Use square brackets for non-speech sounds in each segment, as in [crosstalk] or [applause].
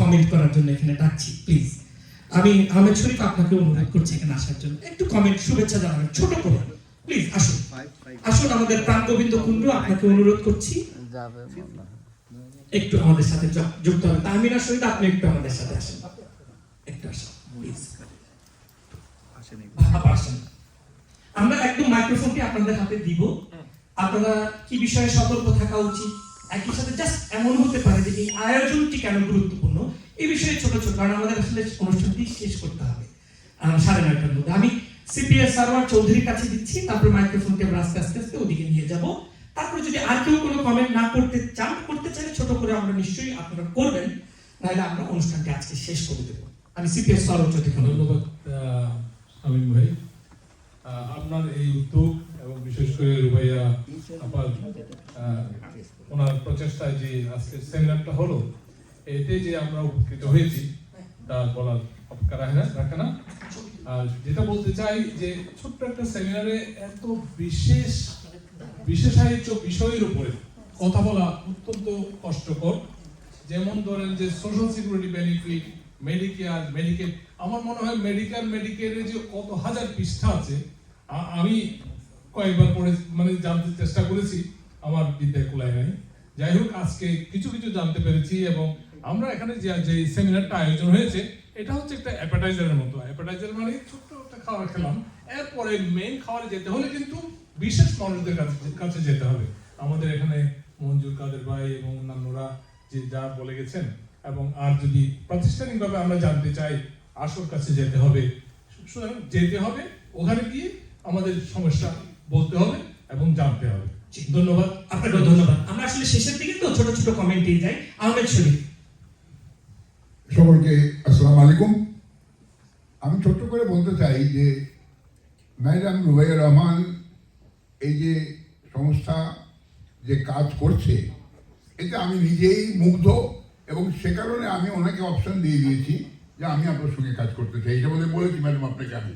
Comment করার জন্য এখানে ডাকছি প্লিজ আমি আহমেদ শরীফ আপনাকে অনুরোধ করছি এখানে আসার জন্য। একটু কমেন্ট শুভেচ্ছা জানাবেন ছোট করে। প্লিজ আসুন। আসুন আমাদের প্রাণ গোবিন্দ কুণ্ডু আপনাকে অনুরোধ করছি। যাবে। একটু আমাদের সাথে যুক্ত হবে তাহমিনা শহীদ আপনি একটু আমাদের সাথে আসেন। একটু আসেন প্লিজ আমরা একদম মাইক্রোফোনটি আপনাদের হাতে দিব। আপনারা কি বিষয়ে সতর্ক থাকা উচিত? একই সাথে জাস্ট এমন হতে পারে যে এই আয়োজনটি কেন গুরুত্বপূর্ণ? এই বিষয়ে ছোট ছোট কারণ আমাদের আসলে অনুষ্ঠানটি শেষ করতে হবে। সাড়ে নয়টার মধ্যে। আমি সিপিএস সারওয়ার চৌধুরীর কাছে দিচ্ছি তারপর মাইক্রোফোনটি আমরা আস্তে আস্তে আস্তে ওদিকে নিয়ে যাব। তারপর যদি আর কেউ কোনো কমেন্ট না করতে চান করতে চাইলে ছোট করে আমরা নিশ্চয়ই আপনারা করবেন নাহলে আমরা অনুষ্ঠানটি আজকে শেষ করে দেবো। আমি সিপিএস সারওয়ার করব। ধন্যবাদ। আহ, ভাই। আপনার এই উদ্যোগ এবং বিশেষ করে রুবাইয়া আপার ওনার প্রচেষ্টায় যে আজকের সেমিনারটা হলো, এতে যে আমরা উপকৃত হয়েছি তা বলার অপেক্ষা রাখে না আর যেটা বলতে চাই যে ছোট্ট একটা সেমিনারে এত বিশেষ, বিশেষায়িত বিষয়ের উপরে কথা বলা অত্যন্ত কষ্টকর। যেমন ধরেন যে social security benefit medicare medical আমার মনে হয় মেডিকেল মেডিকেলের যে কত হাজার পৃষ্ঠা আছে আমি কয়েকবার পড়ে মানে জানতে চেষ্টা করেছি। আমার বিদ্যায় কুলায় নাই। যাই হোক, আজকে কিছু কিছু জানতে পেরেছি এবং আমরা এখানে যে সেমিনারটা আয়োজন হয়েছে, এটা হচ্ছে একটা অ্যাপাটাইজারের মতো। অ্যাপাটাইজার মানে ছোট্ট একটা খাবার খেলাম। এরপরে মেইন খাবারে যেতে হলে কিন্তু বিশেষ মানুষদের কাছে যেতে হবে। আমাদের এখানে মঞ্জুর কাদের ভাই এবং অন্যান্যরা যে যা বলে গেছেন, এবং আর যদি প্রাতিষ্ঠানিকভাবে আমরা জানতে চাই আসর কাছে যেতে হবে। সুতরাং যেতে হবে, ওখানে গিয়ে আমাদের সমস্যা বলতে হবে এবং জানতে হবে। ধন্যবাদ। আপনাকেও ধন্যবাদ। আমরা আসলে শেষের দিকে তো ছোট ছোট কমেন্টে যাই। আহমেদ শরীফ। সকলকে আসসালামু আলাইকুম। আমি ছোট্ট করে বলতে চাই যে ম্যাডাম রুবাইয়া রহমান এই যে সংস্থা যে কাজ করছে এতে আমি নিজেই মুগ্ধ এবং সে কারণে আমি ওনাকে অপশন দিয়ে দিয়েছি যে আমি আপনার সঙ্গে কাজ করতে চাই। এটা বলে বলেছি ম্যাডাম আপনাকে আমি।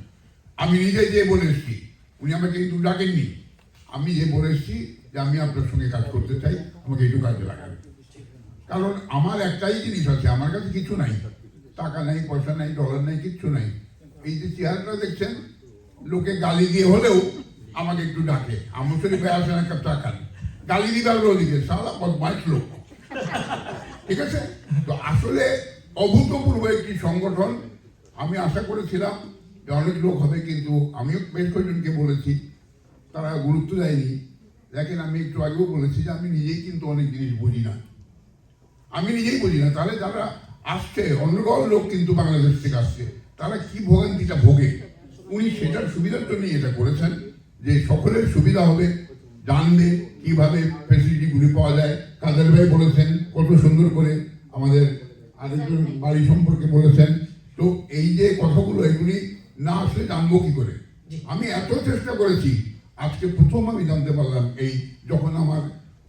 আমি নিজে যে বলে এসেছি, উনি আমাকে কিন্তু ডাকেননি। আমি যে বলে এসেছি যে আমি আপনার সঙ্গে কাজ করতে চাই, আমাকে একটু কাজে লাগাবেন কারণ আমার একটাই জিনিস আছে, আমার কাছে কিছু নাই। টাকা নাই, পয়সা নাই ডলার নাই, কিচ্ছু নাই। এই যে চেয়ারটা দেখছেন, লোকে গালি দিয়ে হলেও আমাকে একটু ডাকে। আমার শরীফে আসেন, একটা টাকা গালি দিবার ওদিকে, সারা বদমাইশ লোক। ঠিক আছে? তো আসলে অভূতপূর্ব একটি সংগঠন। আমি আশা করেছিলাম যে অনেক লোক হবে, কিন্তু আমিও বেশ কয়েকজনকে বলেছি। তারা গুরুত্ব দেয়নি। দেখেন, আমি একটু আগেও বলেছি যে আমি নিজেই কিন্তু অনেক জিনিস বুঝি না। আমি নিজেই বুঝি না। তাহলে যারা আসছে অন্যগল লোক কিন্তু বাংলাদেশ থেকে আসছে, তারা কি ভোগান্তিটা ভোগে? উনি সেটার সুবিধার জন্য এটা করেছেন, যে সকলের সুবিধা হবে, জানবে কীভাবে ফেসিলিটিগুলি পাওয়া যায়। কাদের ভাই বলেছেন, কত সুন্দর করে আমাদের আরেকজন বাড়ি সম্পর্কে বলেছেন। তো এই যে কথাগুলো, এগুলি না আসলে জানব কি করে? আমি এত চেষ্টা করেছি আজকে প্রথম আমি জানতে পারলাম এই যখন আমার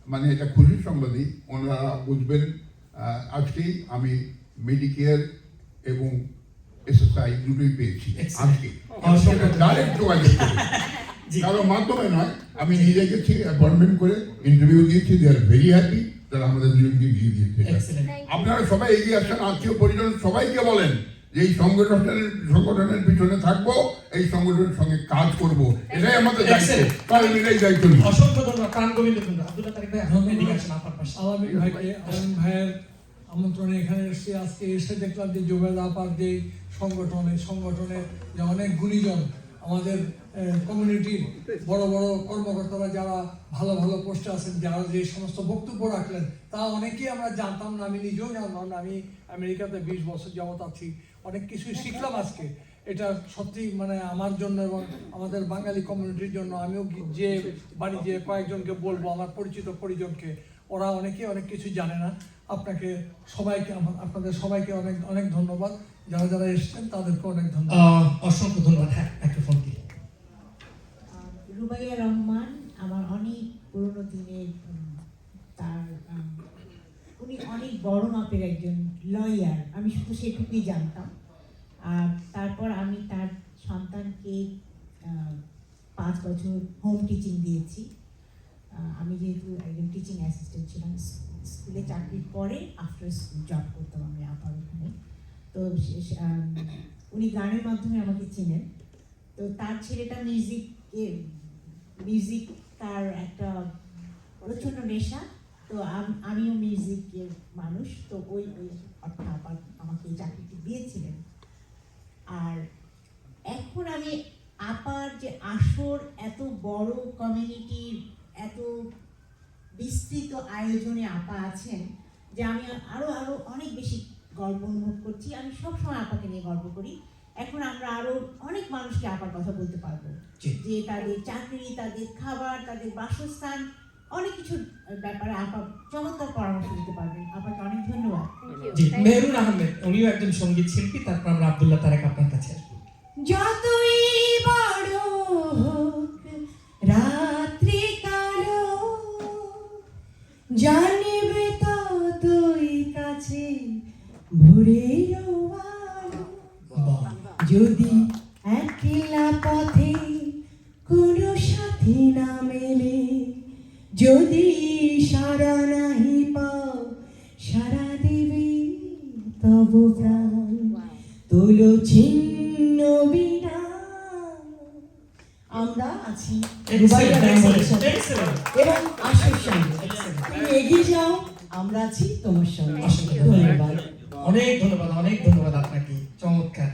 মানে এটা খুশির সংবাদই ওনারা বুঝবেন আজকেই আমি মেডিকেয়ার এবং এসএসআই দুটোই পেয়েছি আজকে। ডাইরেক্ট যোগাযোগ করে। [laughs] কারোর মাধ্যমে নয় আমি নিজে গেছি অ্যাপয়েন্টমেন্ট করে ইন্টারভিউ দিয়েছি দে আর ভেরি হ্যাপি তারা আমাদের দুজনকে দিয়ে দিয়েছে। আপনারা সবাই এগিয়ে আসছেন আত্মীয় পরিজন সবাইকে বলেন এই সংগঠনের সংগঠনের পিছনে থাকব এই সংগঠনের সঙ্গে কাজ করব। এটাই আমাদের দায়িত্ব। মিলেই দায়িত্ব নিই অসংখ্য ধন্যবাদ। প্রাণ গোবিন্দ আব্দুল্লাহ তারিক ভাই আলামিন ভাইকে আলামিন ভাইয়ের আমন্ত্রণে এখানে এসেছি আজকে এসে দেখলাম যে জুবেদ আপার যে সংগঠন এই সংগঠনে যে অনেক গুণীজন আমাদের কমিউনিটির বড় বড় কর্মকর্তারা যারা ভালো ভালো পোস্টে আছেন যারা যে সমস্ত বক্তব্য রাখলেন তা অনেকেই আমরা জানতাম না। আমি নিজেও জানতাম না। আমি আমেরিকাতে বিশ বছর যাবত আছি। অনেক কিছুই শিখলাম আজকে। এটা সত্যি মানে আমার জন্য এবং আমাদের বাঙালি কমিউনিটির জন্য আমিও যে বাড়ি যে কয়েকজনকে বলব আমার পরিচিত পরিজনকে ওরা অনেকে অনেক কিছু জানে না। আপনাকে সবাইকে আমার- আপনাদের সবাইকে অনেক অনেক ধন্যবাদ। যারা যারা এসেছেন তাদেরকে অনেক ধন্যবাদ। অসংখ্য ধন্যবাদ। হ্যাঁ মাইক্রোফোন দিয়ে। রুবাইয়া রহমান আমার অনেক পুরনো দিনের উনি অনেক বড় মাপের একজন লয়ার আমি শুধু সেটুকুই জানতাম। আর তারপর আমি তার সন্তানকে পাঁচ বছর হোম টিচিং দিয়েছি। আমি যেহেতু একজন টিচিং অ্যাসিস্ট্যান্ট ছিলাম স্কুলে চাকরির পরে আফটার স্কুল জব করতাম আমি সে- সে- আম, উনি গানের মাধ্যমে আমাকে চিনেন। তো তার ছেলেটা মিউজিক মিউজিক তার একটা প্রচণ্ড নেশা। তো আমিও মিউজিকের মানুষ তো ওই ওই অর্থে আবার আমাকে এই চাকরিটি দিয়েছিলেন। আর এখন আমি আপার যে আসর এত বড় কমিউনিটির এত বিস্তৃত আয়োজনে আপা আছেন যে আমি আরও আরও অনেক বেশি গর্ব অনুভব করছি। আমি সবসময় আপাকে নিয়ে গর্ব করি। এখন আমরা আরও অনেক মানুষকে আপার কথা বলতে পারব। যে তাদের চাকরি তাদের খাবার তাদের বাসস্থান অনেক কিছু ব্যাপারে আপা চমৎকার পরামর্শ দিতে পারবেন। আপাকে অনেক ধন্যবাদ। জি মেহরুন আহমেদ উনিও একজন সংগীত শিল্পী তারপর আমরা আব্দুল্লাহ তারেক আপনার কাছে আসব। প্রাণ তোলো ছিন্ন আমরা আছি. এবং আশুর সঙ্গে তুমি এগিয়ে যাও আমরা আছি তোমার সঙ্গে ধন্যবাদ অনেক ধন্যবাদ অনেক ধন্যবাদ আপনাকে চমৎকার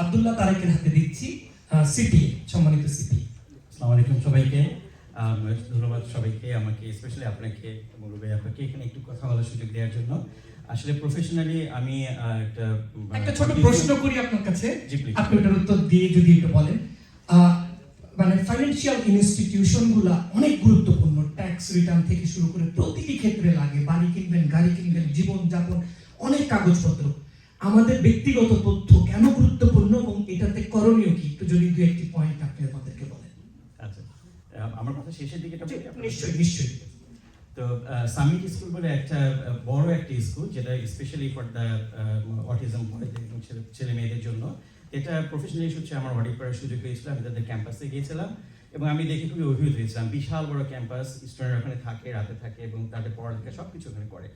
আব্দুল্লাহ তারেকের হাতে দিচ্ছি সিপি সম্মানিত সিপি আসসালামু আলাইকুম সবাইকে ধন্যবাদ সবাইকে আমাকে স্পেশালি আপনাকে এবং আপনাকে এখানে একটু কথা বলার সুযোগ দেওয়ার জন্য। আসলে প্রফেশনালি আমি একটা মানে একটা ছোট প্রশ্ন করি আপনার কাছে। আপনি ওটার উত্তর দিয়ে যদি একটু বলেন। মানে ফাইন্যান্সিয়াল ইনস্টিটিউশনগুলা অনেক গুরুত্বপূর্ণ। ট্যাক্স রিটার্ন থেকে শুরু করে প্রতিটি ক্ষেত্রে লাগে। বাড়ি কিনবেন গাড়ি কিনবেন জীবন যাপন অনেক কাগজপত্র। আমাদের ব্যক্তিগত তথ্য কেন গুরুত্বপূর্ণ এবং এটাতে করণীয় কি? একটু যদি দু একটি পয়েন্ট আপনি আমাদেরকে বলেন। আমার কথা শেষের দিকে নিশ্চয়ই নিশ্চয়ই। তো সামিট স্কুল বলে একটা বড় একটা স্কুল যেটা স্পেশালি ফর দ্য অটিজম ছেলে মেয়েদের জন্য। এটা প্রফেশনালি হচ্ছে আমার অডিট করার সুযোগ হয়েছিল আমি তাদের ক্যাম্পাসে গিয়েছিলাম এবং আমি দেখে খুবই অভিভূত হয়েছিলাম। বিশাল বড় ক্যাম্পাস স্টুডেন্ট ওখানে থাকে রাতে থাকে এবং তাদের পড়ালেখা সব কিছু ওখানে করে।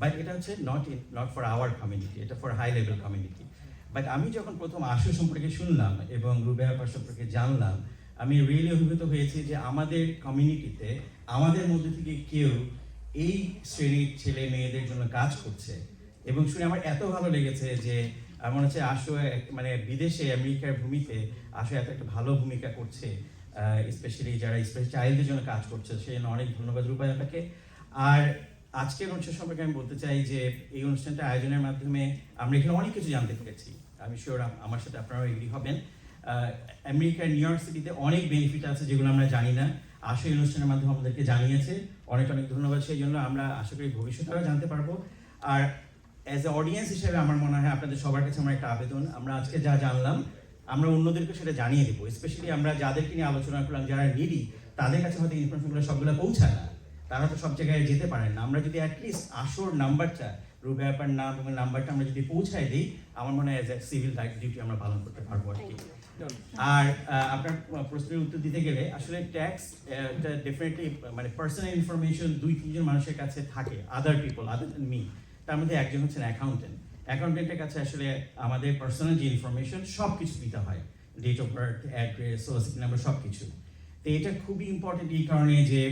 বাট এটা হচ্ছে not in not for our community এটা for high level community but আমি যখন প্রথম আশু সম্পর্কে শুনলাম এবং রুবে ব্যাপার সম্পর্কে জানলাম আমি রিয়েলি অভিভূত হয়েছি যে আমাদের কমিউনিটিতে আমাদের মধ্যে থেকে কেউ এই শ্রেণির ছেলে মেয়েদের জন্য কাজ করছে। এবং শুনে আমার এত ভালো লেগেছে যে আমার হচ্ছে আসো মানে বিদেশে, আমেরিকার ভূমিতে আসো এত একটা ভালো ভূমিকা করছে স্পেশালি যারা স্পেশাল চাইল্ডদের জন্য কাজ করছে, সেই জন্য অনেক ধন্যবাদ রূপায় আপনাকে। আর আজকের অনুষ্ঠান সম্পর্কে আমি বলতে চাই যে এই অনুষ্ঠানটা আয়োজনের মাধ্যমে আমরা এখানে অনেক কিছু জানতে পেরেছি। আমি শিওর আমার সাথে আপনারাও এগ্রি হবেন। আমেরিকার নিউ ইয়র্ক সিটিতে অনেক বেনিফিট আছে যেগুলো আমরা জানি না। আসলে এই অনুষ্ঠানের মাধ্যমে আমাদেরকে জানিয়েছে। অনেক অনেক ধন্যবাদ। সেই জন্য আমরা আশা করি ভবিষ্যতে আরও জানতে পারব। আর অ্যাজ এ অডিয়েন্স হিসেবে আমার মনে হয় আপনাদের সবার কাছে আমার একটা আবেদন। আমরা আজকে যা জানলাম, আমরা অন্যদেরকে সেটা জানিয়ে দেবো। স্পেশালি আমরা যাদেরকে নিয়ে আলোচনা করলাম, যারা নিডি তাদের কাছে হয়তো ইনফরমেশনগুলো সবগুলো পৌঁছায় না। তারা তো সব জায়গায় যেতে পারেন না। আমরা যদি অ্যাটলিস্ট আসর নাম্বারটা রুবে ব্যাপার নাম এবং নাম্বারটা আমরা যদি পৌঁছায় দিই, আমার মনে হয় অ্যাজ এ সিভিল ডিউটি আমরা পালন করতে পারব আর কি। আর আপনার প্রশ্নের উত্তর দিতে গেলে আসলে ট্যাক্স ডেফিনেটলি মানে পার্সোনাল ইনফরমেশন দুই, তিনজন মানুষের কাছে থাকে আদার পিপল আদার দেন মি তার মধ্যে একজন হচ্ছেন অ্যাকাউন্টেন্ট অ্যাকাউন্টেন্টের কাছে আসলে আমাদের পার্সোনাল যে ইনফরমেশন সব কিছু দিতে হয়। Date of birth address society number সব কিছু তো এটা খুবই ইম্পর্টেন্ট এই কারণে যে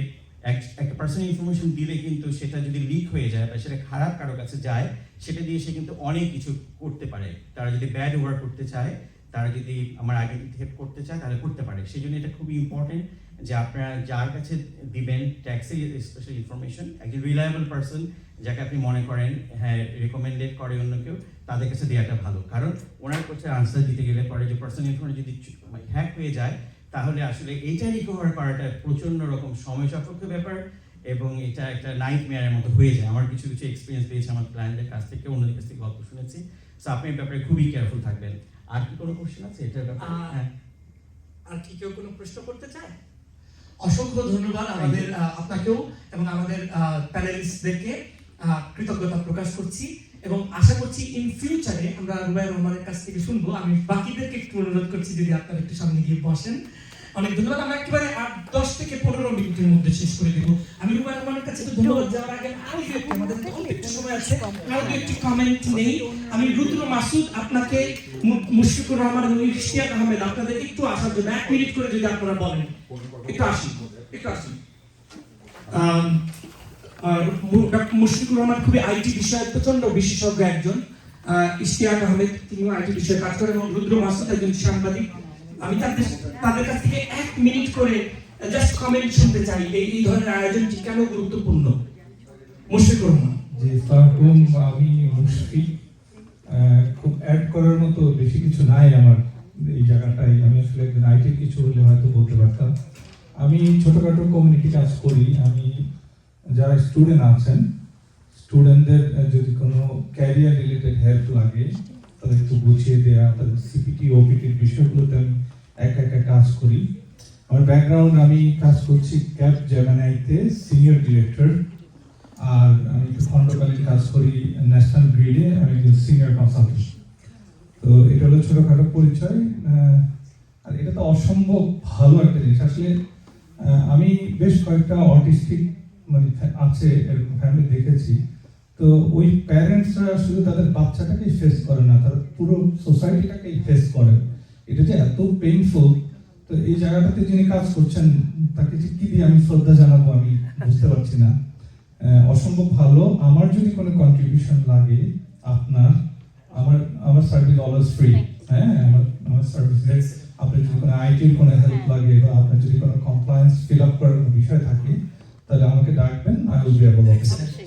এক- একটা পার্সোনাল ইনফরমেশন দিলে কিন্তু সেটা যদি লিক হয়ে যায় বা সেটা খারাপ কারও কাছে যায়, সেটা দিয়ে সে কিন্তু অনেক কিছু করতে পারে। তারা যদি ব্যাড ওয়ার্ক করতে চায় তারা যদি আমার আইডেন্টি হেল্প করতে চায়, তাহলে করতে পারে। সেই জন্য এটা খুবই ইম্পর্টেন্ট যে আপনারা যার কাছে দিবেন ট্যাক্সের স্পেশাল ইনফরমেশন একজন রিলায়েবল পার্সন যাকে আপনি মনে করেন হ্যাঁ রেকমেন্ডেড করে অন্য কেউ, তাদের কাছে দেওয়াটা ভালো। কারণ ওনার কাছে আনসার দিতে গেলে পরে যে পার্সোনাল ইনফরমেশন যদি হ্যাক হয়ে যায়, তাহলে আসলে এইটা রিকভার করাটা প্রচণ্ড রকম সময় সাপেক্ষ ব্যাপার এবং এটা একটা নাইট মেয়ারের মতো হয়ে যায়। আমার কিছু কিছু এক্সপিরিয়েন্স পেয়েছি আমার ক্লায়েন্টের কাছ থেকে, অন্যদের কাছ থেকে গল্প শুনেছি। সো আপনি ব্যাপারে খুবই কেয়ারফুল থাকবেন। আর কি কোনো কোশ্চেন আছে? এটার ব্যাপারে? হ্যাঁ। আর কি কেউ কোনো প্রশ্ন করতে চায়? অসংখ্য ধন্যবাদ আমাদের আপনাকেও এবং আমাদের প্যানেলিস্টদেরকে কৃতজ্ঞতা প্রকাশ করছি এবং আশা করছি ইন ফিউচারে আমরা রুবাই রহমানের কাছ থেকে শুনব। আমি বাকিদেরকে একটু অনুরোধ করছি যদি আপনারা একটু সামনে গিয়ে বসেন। অনেক ধন্যবাদ। আমরা একেবারে আট, দশ থেকে পনেরো মিনিটের মধ্যে শেষ করে দেবো। আমি রুবা রহমানের কাছে তো ধন্যবাদ যাওয়ার আগে আরও দু একটি আমাদের একটু সময় আছে। আরও দু একটি কমেন্ট নেই। আমি রুদ্র মাসুদ, আপনাকে মুশফিকুর রহমান এবং ইশতিয়াক আহমেদ, আপনাদের একটু আসার জন্য এক মিনিট করে যদি আপনারা বলেন। একটু আসুন, একটু ডক্টর মুশফিকুর রহমান খুবই আইটি বিষয়ে প্রচণ্ড বিশেষজ্ঞ একজন। ইশতিয়াক আহমেদ, তিনিও আইটি বিষয়ে কাজ করেন এবং রুদ্র মাসুদ একজন সাংবাদিক। আমি তাদের তাদের কাছ থেকে এক মিনিট করে জাস্ট কমেন্ট শুনতে চাই এই এই ধরনের আয়োজনটি কেন গুরুত্বপূর্ণ? মুশফিকুর রহমান। যে সালামালাইকুম আমি মুশফিক। খুব অ্যাড করার মতো বেশি কিছু নাই আমার এই জায়গাটায়। আমি আসলে একজন কিছু হলে হয়তো বলতে পারতাম। আমি ছোটখাটো কমিউনিটি কাজ করি। আমি যারা স্টুডেন্ট আছেন স্টুডেন্টদের যদি কোনো ক্যারিয়ার রিলেটেড হেল্প লাগে তাদের একটু বুঝিয়ে দেওয়া তাদের সিপিটি ওপিটির বিষয়গুলোতে আমি একা একা কাজ করি। আমার ব্যাকগ্রাউন্ড আমি কাজ করছি ক্যাব জেমানাইতে সিনিয়র ডিরেক্টর আর আমি খণ্ডকালীন কাজ করি ন্যাশনাল গ্রিডে আমি একজন সিনিয়র কনসালটেন্ট তো এটা হলো ছোটোখাটো পরিচয় আর এটা তো অসম্ভব ভালো একটা জিনিস। আসলে আমি বেশ কয়েকটা অটিস্টিক মানে আছে, এরকম ফ্যামিলি দেখেছি। তো ওই প্যারেন্টসরা শুধু তাদের বাচ্চাটাকেই ফেস করে না তারা পুরো সোসাইটিটাকেই ফেস করে। এটা যে এত পেইনফুল তো এই জায়গাটাতে যিনি কাজ করছেন তাকে যে কি দিয়ে আমি শ্রদ্ধা জানাব আমি বুঝতে পারছি না। অসম্ভব ভালো। আমার যদি কোনো কন্ট্রিবিউশন লাগে আপনার আমার আমার সার্ভিস অলওয়েজ ফ্রি হ্যাঁ আমার আমার সার্ভিস আপনার যদি কোনো আইটির কোনো হেল্প লাগে বা আপনার যদি কোনো কমপ্লায়েন্স ফিল আপ করার কোনো বিষয় থাকে তাহলে আমাকে ডাকবেন আই উইল বি এবল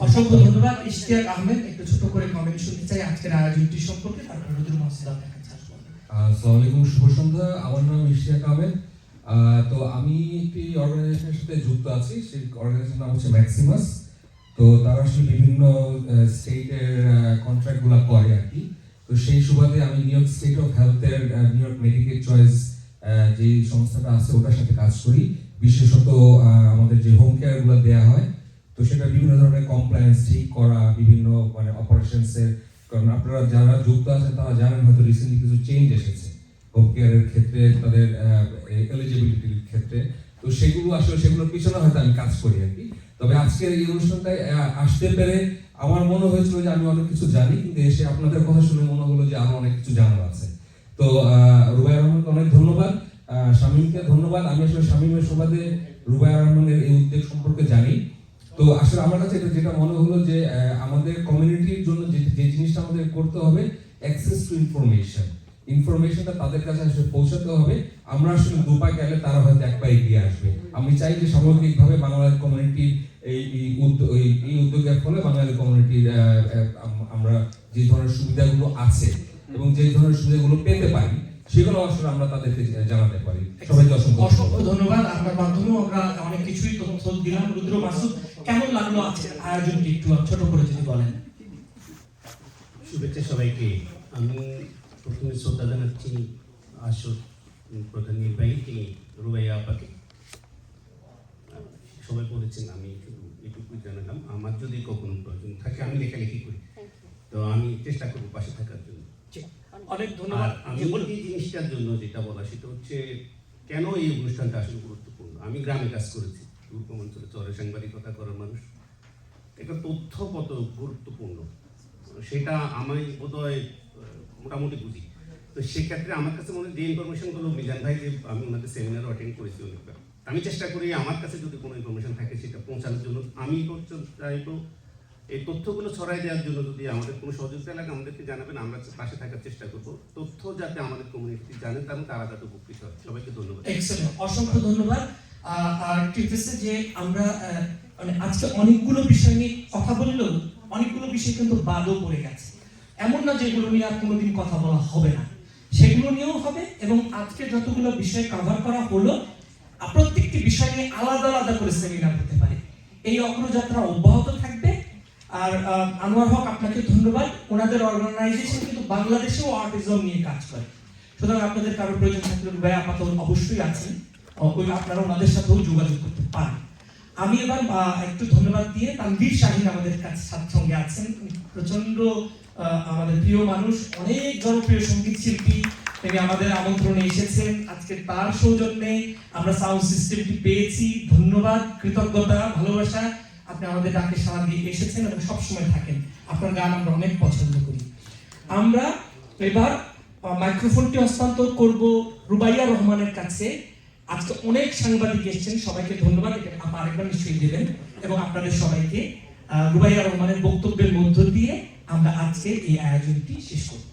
অসংখ্য ধন্যবাদ ইশতিয়াক আহমেদ। একটু ছোট করে কমেন্ট শুনতে চাই আজকের আয়োজনটি সম্পর্কে তারপর রুদ্র মাসুদ আপনার কাছে আসব। আসসালামু আলাইকুম শুভ সন্ধ্যা। আমার নাম ইশতিয়াক আহমেদ। তো আমি একটি অর্গানাইজেশনের সাথে যুক্ত আছি। সেই অর্গানাইজেশনের নাম হচ্ছে ম্যাক্সিমাস তো তারা আসলে বিভিন্ন স্টেটের কন্ট্রাক্টগুলো করে আর কি। তো সেই সুবাদে আমি নিউ ইয়র্ক স্টেট অফ হেলথের নিউ ইয়র্ক মেডিকেল চয়েস যে সংস্থাটা আছে ওটার সাথে কাজ করি। বিশেষত আমাদের যে হোম কেয়ারগুলো দেওয়া হয়, তো সেটা বিভিন্ন ধরনের কমপ্লায়েন্স ঠিক করা, বিভিন্ন মানে অপারেশনসের কারণ আপনারা যারা যুক্ত আছেন, তারা জানেন হয়তো রিসেন্টলি কিছু চেঞ্জ এসেছে হোম কেয়ারের ক্ষেত্রে, তাদের এলিজিবিলিটির ক্ষেত্রে। তো সেগুলো আসলে, সেগুলোর পিছনে হয়তো আমি কাজ করি আর কি। তবে আজকের এই অনুষ্ঠানটায় আসতে পেরে আমার মনে হয়েছিল যে আমি অনেক কিছু জানি, কিন্তু এসে আপনাদের কথা শুনে মনে হলো যে আরও অনেক কিছু জানার আছে। তো রুবাই রহমানকে অনেক ধন্যবাদ। শামীমকে ধন্যবাদ। আমি আসলে শামীমের সুবাদে রুবাই রহমানের এই উদ্যোগ সম্পর্কে জানি। তো আসলে আমার কাছে এটা যেটা মনে হলো যে আমাদের কমিউনিটির জন্য যে যে জিনিসটা আমাদের করতে হবে অ্যাক্সেস টু ইনফরমেশন ইনফরমেশনটা তাদের কাছে আসলে পৌঁছাতে হবে। আমরা আসলে দুপা গেলে তারা হয়তো এক পা এগিয়ে আসবে। আমি চাই যে সামগ্রিকভাবে বাংলাদেশ কমিউনিটি এই উদ্যোগ এই উদ্যোগের ফলে বাঙালি কমিউনিটির আমরা যে ধরনের সুবিধাগুলো আছে এবং যে ধরনের সুবিধাগুলো পেতে পারি সেগুলো আসলে আমরা তাদেরকে জানাতে পারি। সবাইকে অসংখ্য অসংখ্য ধন্যবাদ। আপনার মাধ্যমেও আমরা অনেক কিছুই তথ্য দিলাম। রুদ্র মাসুদ কেমন লাগল আজকের আয়োজনটি একটু ছোট করে যদি বলেন? শুভেচ্ছা সবাইকে। আমি প্রথমে শ্রদ্ধা জানাচ্ছি আসর প্রধান নির্বাহী তিনি রুবাইয়া আপাকে সবাই বলেছেন আমি শুধু এটুকুই জানালাম। আমার যদি কখনো প্রয়োজন থাকে আমি লেখালেখি করি। তো আমি চেষ্টা করব পাশে থাকার জন্য। অনেক ধন্যবাদ। আমি এই জিনিসটার জন্য যেটা বলা সেটা হচ্ছে কেন এই অনুষ্ঠানটা আসলে গুরুত্বপূর্ণ? আমি গ্রামে কাজ করেছি দুর্গম অঞ্চলে চরে সাংবাদিকতা করার মানুষ। এটা তথ্য কত গুরুত্বপূর্ণ? সেটা আমি বোধহয় মোটামুটি বুঝি। তো সেক্ষেত্রে আমার কাছে মনে হয় যে ইনফরমেশনগুলো মিজান ভাই যে আমি ওনাদের সেমিনারও অ্যাটেন্ড করেছি অনেকবার আমি চেষ্টা করি আমার কাছে যদি কোনো ইনফরমেশন থাকে সেটা পৌঁছানোর জন্য। আমি চাইব এই তথ্যগুলো ছড়াই দেওয়ার জন্য যদি আমাদের কোনো সহযোগিতা লাগে, আমাদেরকে জানাবেন, আমরা পাশে থাকার চেষ্টা করব। তথ্য যাতে আমাদের কমিউনিটি জানে এবং তারা যাতে উপকৃত হয়। সবাইকে ধন্যবাদ। অসংখ্য ধন্যবাদ। আর আছে যে আমরা মানে আজকে অনেকগুলো বিষয় নিয়ে কথা বললেও অনেকগুলো বিষয় কিন্তু বাদও পড়ে গেছে। এমন না যে এগুলো নিয়ে আর কোনোদিন কথা বলা হবে না। সেগুলো নিয়েও হবে এবং আজকে যতগুলো বিষয় কভার করা হলো প্রত্যেকটি বিষয় নিয়ে আলাদা আলাদা করে সেমিনার হতে পারে। এই অগ্রযাত্রা অব্যাহত থাকবে আর আনোয়ার হক আপনাকে ধন্যবাদ। ওনাদের অর্গানাইজেশন কিন্তু বাংলাদেশেও আর্টিজম নিয়ে কাজ করে। সুতরাং আপনাদের কারও প্রয়োজন থাকলে রুবাই আপাতত অবশ্যই আছেন। আপনারা ওনাদের সাথেও যোগাযোগ করতে পারেন। আমি এবার একটু ধন্যবাদ দিয়ে তানভীর শাহিন আমাদের কাছে সঙ্গে আছেন। প্রচণ্ড আমাদের প্রিয় মানুষ, অনেক জনপ্রিয় সংগীত শিল্পী। তিনি আমাদের আমন্ত্রণে এসেছেন। আজকে তার সৌজন্যে আমরা সাউন্ড সিস্টেমটি পেয়েছি। ধন্যবাদ, কৃতজ্ঞতা, ভালোবাসা। আপনি আমাদের ডাকে সাড়া দিয়ে এসেছেন এবং সবসময় থাকেন। আপনার গান আমরা অনেক পছন্দ করি। আমরা এবার মাইক্রোফোনটি হস্তান্তর করব রুবাইয়া রহমানের কাছে। আজকে অনেক সাংবাদিক এসেছেন, সবাইকে ধন্যবাদ। আপনি আরেকবার নিশ্চয়ই দেবেন এবং আপনাদের সবাইকে রুবাইয়া রহমানের বক্তব্যের মধ্য দিয়ে আমরা আজকে এই আয়োজনটি শেষ করব।